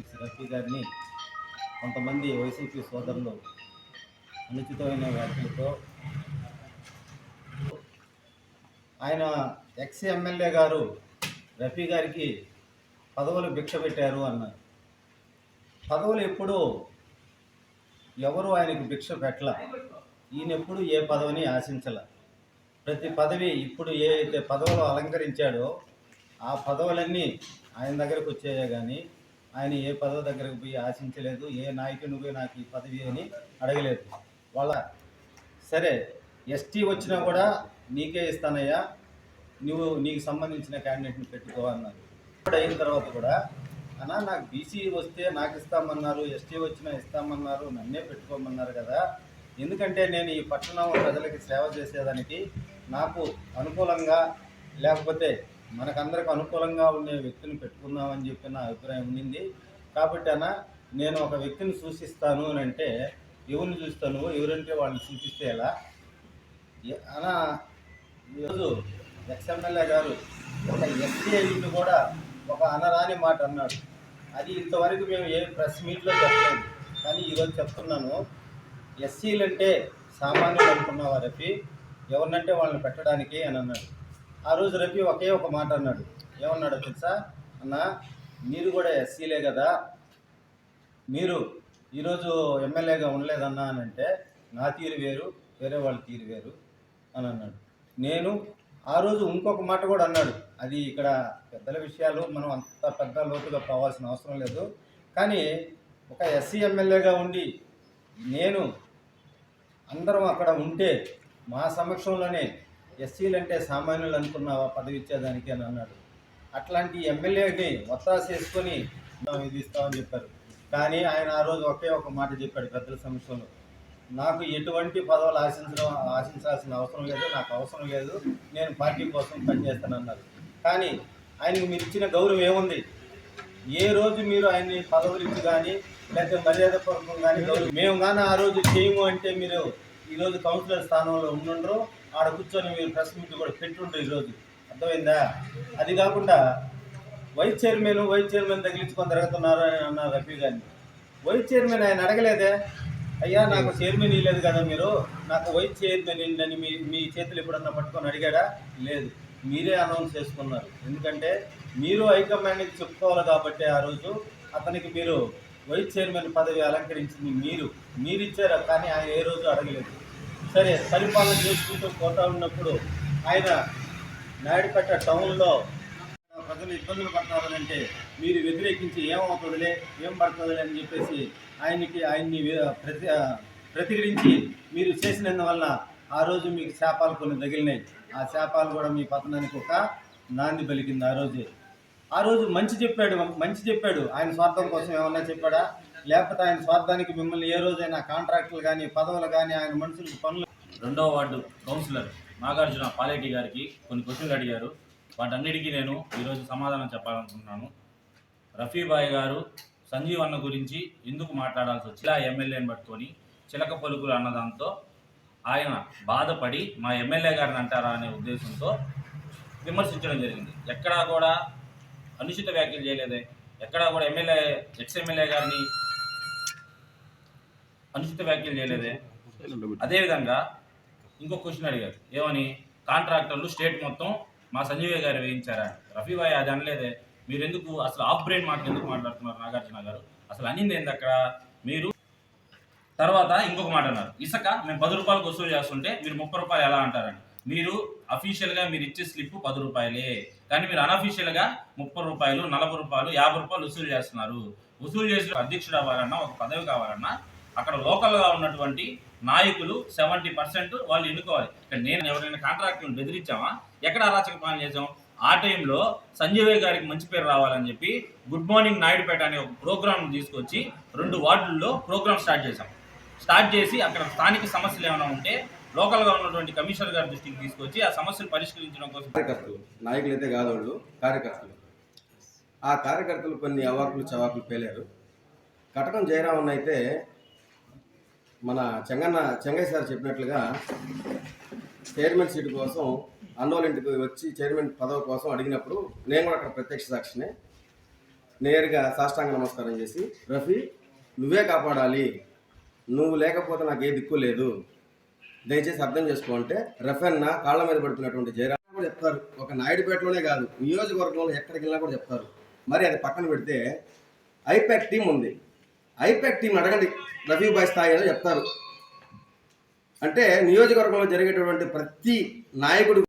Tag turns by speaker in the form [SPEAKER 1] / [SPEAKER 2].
[SPEAKER 1] Six Rafi గారిని కొంతమంది YCP సోదరులు అనుచితమైన వ్యాఖ్యలతో ఆయన ఎక్స్ ఎమ్మెల్యే గారు రఫీ గారికి పదవులు భిక్ష పెట్టారు అన్నారు. పదవులు ఎప్పుడు ఎవరు ఆయనకు భిక్ష పెట్టల? ఈయనెప్పుడు ఏ పదవిని ఆశించల? ప్రతి పదవి ఇప్పుడు ఏ అయితే పదవులు అలంకరించాడో ఆ పదవులన్నీ ఆయన దగ్గరకు వచ్చాయే కానీ ఆయన ఏ పదవి దగ్గరకు పోయి ఆశించలేదు ఏ నాయకుని పోయి నాకు ఈ పదవి అని అడగలేదు. వాళ్ళ సరే ఎస్టీ వచ్చినా కూడా నీకే ఇస్తానయ్యా నువ్వు నీకు సంబంధించిన క్యాండిడేట్ని పెట్టుకో అన్నారు. ఇప్పుడు అయిన తర్వాత కూడా అన్నా నాకు బీసీ వస్తే నాకు ఇస్తామన్నారు ఎస్టీ వచ్చినా ఇస్తామన్నారు నన్నే పెట్టుకోమన్నారు కదా. ఎందుకంటే నేను ఈ పట్టణం ప్రజలకి సేవ చేసేదానికి నాకు అనుకూలంగా లేకపోతే మనకందరికి అనుకూలంగా ఉండే వ్యక్తిని పెట్టుకుందామని చెప్పి నా అభిప్రాయం ఉండింది. కాబట్టి అన్న నేను ఒక వ్యక్తిని సూచిస్తాను అని అంటే ఎవరిని చూస్తాను? ఎవరంటే వాళ్ళని సూచిస్తే ఎలా? ఎ- ఈరోజు ఎక్స్ఎమ్మెల్యే గారు ఒక ఎస్సీ కూడా ఒక అనరాని మాట అన్నాడు. అది ఇంతవరకు మేము ఏ ప్రెస్ మీట్లో చెప్పలేదు. కానీ ఈరోజు చెప్తున్నాను. ఎస్సీలు అంటే సామాన్యులు అనుకున్న వారికి ఎవరినంటే వాళ్ళని పెట్టడానికి అని అన్నాడు. ఆ రోజు రఫీ ఒకే ఒక మాట అన్నాడు. ఏమన్నాడో తెలుసా? అన్న మీరు కూడా ఎస్సీలే కదా. మీరు ఈరోజు ఎమ్మెల్యేగా ఉండలేదన్నా అని అంటే నా తీరు వేరు వేరే వాళ్ళ తీరు వేరు అని అన్నాడు. నేను ఆ రోజు ఇంకొక మాట కూడా అన్నాడు. అది ఇక్కడ పెద్దల విషయాలు మనం అంత పెద్ద లోతుగా పోవాల్సిన అవసరం లేదు. కానీ ఒక ఎస్సీ ఎమ్మెల్యేగా ఉండి నేను అందరం అక్కడ ఉంటే మా సమక్షంలోనే ఎస్సీలు అంటే సామాన్యులు అనుకున్నావా పదవి ఇచ్చేదానికి అని అన్నాడు. అట్లాంటి ఎమ్మెల్యేని ఒత్తాస చేసుకొని మనం ఇది ఇస్తామని చెప్పారు. కానీ ఆయన ఆ రోజు ఒకే ఒక మాట చెప్పాడు పెద్దల సమస్యలో నాకు ఎటువంటి పదవులు ఆశించడం ఆశించాల్సిన అవసరం లేదు నాకు అవసరం లేదు నేను పార్టీ కోసం పనిచేస్తానన్నారు కానీ ఆయనకు మీరు ఇచ్చిన గౌరవం ఏముంది? ఏ రోజు మీరు ఆయన్ని పదవులు ఇచ్చి కానీ లేకపోతే మర్యాద పూర్వకం కానీ గౌరవం మేము కానీ ఆ రోజు చేయము అంటే మీరు ఈరోజు కౌన్సిలర్ స్థానంలో ఉండుండ్రు ఆడ కూర్చొని మీరు ప్రెస్ మీట్ కూడా పెట్టుండ్రు ఈరోజు. అర్థమైందా? అది కాకుండా వైస్ చైర్మన్ వైస్ చైర్మన్ తగిలించుకొని తిరుగుతున్నారు అని అన్నారు రఫీ గారిని. వైస్ చైర్మన్ ఆయన అడగలేదే? అయ్యా నాకు చైర్మన్ ఇవ్వలేదు కదా మీరు. నాకు వైస్ చైర్మన్ అని మీ మీ చేతులు ఎప్పుడన్నా పట్టుకొని అడిగాడా? లేదు. మీరే అనౌన్స్ చేసుకున్నారు. ఎందుకంటే మీరు హైకమాండ్కి చెప్పుకోవాలి కాబట్టి ఆ రోజు అతనికి మీరు వైస్ చైర్మన్ పదవి అలంకరించింది మీరు. మీరు కానీ ఆయన ఏ రోజు అడగలేదు. సరే పరిపాలన చేసుకుంటూ పోతా ఉన్నప్పుడు ఆయన నాయుడుపేట టౌన్లో ప్రజలు ఇబ్బందులు పడతారంటే అంటే మీరు వ్యతిరేకించి ఏమవుతుందిలే ఏం పడుతుందిలే అని చెప్పేసి ఆయనకి ఆయన్ని ప్రతి ప్రతిఘటించి మీరు చేసినందువల్ల ఆ రోజు మీకు శాపాలు కొన్ని తగిలినాయి. ఆ శాపాలు కూడా మీ పతనానికి ఒక నాంది పలికింది ఆ రోజే. ఆ రోజు మంచి చెప్పాడు మంచి చెప్పాడు. ఆయన స్వార్థం కోసం ఏమన్నా చెప్పాడా? లేకపోతే ఆయన స్వార్థానికి మిమ్మల్ని ఏ రోజైనా కాంట్రాక్టులు కానీ పదవులు కానీ ఆయన మనుషులకు పనులు
[SPEAKER 2] రెండవ వార్డు కౌన్సిలర్ నాగార్జున పాలేటి గారికి కొన్ని క్వశ్చన్లు అడిగారు. వాటన్నిటికీ నేను ఈరోజు సమాధానం చెప్పాలనుకుంటున్నాను. రఫీబాయ్ గారు సంజీవ్ అన్న గురించి ఎందుకు మాట్లాడాల్సి వచ్చి ఇలా ఎమ్మెల్యేని పట్టుకొని చిలక పలుకులు అన్నదాంతో ఆయన బాధపడి మా ఎమ్మెల్యే గారిని అంటారా అనే ఉద్దేశంతో విమర్శించడం జరిగింది. ఎక్కడా కూడా అనుచిత వ్యాఖ్యలు చేయలేదే. ఎక్కడా కూడా ఎమ్మెల్యే ఎక్స్ ఎమ్మెల్యే గారిని అనుచిత వ్యాఖ్యలు చేయలేదే. అదేవిధంగా ఇంకో క్వశ్చన్ అడిగారు. ఏమని? కాంట్రాక్టర్లు స్టేట్ మొత్తం మా సంజీవయ్య గారు వేయించారా? రఫీబాయ్ అది అనలేదే. మీరు ఎందుకు అసలు ఆఫ్ బ్రెయిన్ మాట ఎందుకు మాట్లాడుతున్నారు నాగార్జున గారు? అసలు అనింది ఏంది అక్కడ? మీరు తర్వాత ఇంకొక మాట అన్నారు. ఇసుక మేము పది రూపాయలకు వసూలు చేస్తుంటే మీరు ముప్పై రూపాయలు ఎలా అంటారని మీరు అఫీషియల్గా మీరు ఇచ్చే స్లిప్ పది రూపాయలే. కానీ మీరు అనఫీషియల్గా ముప్పై రూపాయలు నలభై రూపాయలు యాభై రూపాయలు వసూలు చేస్తున్నారు. వసూలు చేసిన అధ్యక్షుడు అవ్వాలన్నా ఒక పదవి కావాలన్నా అక్కడ లోకల్గా ఉన్నటువంటి నాయకులు సెవెంటీ పర్సెంట్ వాళ్ళు ఎన్నుకోవాలి. ఇక్కడ నేను ఎవరైనా కాంట్రాక్టులను బెదిరించామా? ఎక్కడ అరాచక పనులు చేసాం ఆ టైంలో సంజయ్ గారికి మంచి పేరు రావాలని చెప్పి గుడ్ మార్నింగ్ నాయుడుపేట అనే ఒక ప్రోగ్రామ్ తీసుకొచ్చి రెండు వార్డుల్లో ప్రోగ్రామ్ స్టార్ట్ చేశాం. స్టార్ట్ చేసి అక్కడ స్థానిక సమస్యలు ఏమైనా ఉంటే లోకల్గా ఉన్నటువంటి కమిషనర్ గారి దృష్టికి తీసుకొచ్చి ఆ సమస్యలు పరిష్కరించడం కోసం
[SPEAKER 3] కార్యకర్తలు నాయకులు అయితే కాదు వాళ్ళు కార్యకర్తలు. ఆ కార్యకర్తలు కొన్ని అవాకులు చవాకులు పేలారు. కటకం జయరామన్ అయితే మన చెంగన్న చెంగయ్య సార్ చెప్పినట్లుగా చైర్మన్ సీటు కోసం అన్నోళ్ళ ఇంటికి వచ్చి చైర్మన్ పదవి కోసం అడిగినప్పుడు నేను కూడా అక్కడ ప్రత్యక్ష సాక్షినే. నేరుగా సాష్టాంగ నమస్కారం చేసి రఫీ నువ్వే కాపాడాలి. నువ్వు లేకపోతే నాకు ఏ దిక్కు లేదు. దయచేసి అర్థం చేసుకో అంటే రఫెన్న కాళ్ళ మీద పడుతున్నటువంటి జయరామ్ కూడా చెప్తారు. ఒక నాయుడుపేటలోనే కాదు నియోజకవర్గంలో ఎక్కడికి వెళ్ళినా కూడా చెప్తారు. మరి అది పక్కన పెడితే ఐపాక్ టీం ఉంది. ఐపాక్ టీం అడగండి. రఫీ బాయ్ స్థాయి అని చెప్తారు. అంటే నియోజకవర్గంలో జరిగేటటువంటి ప్రతి నాయకుడు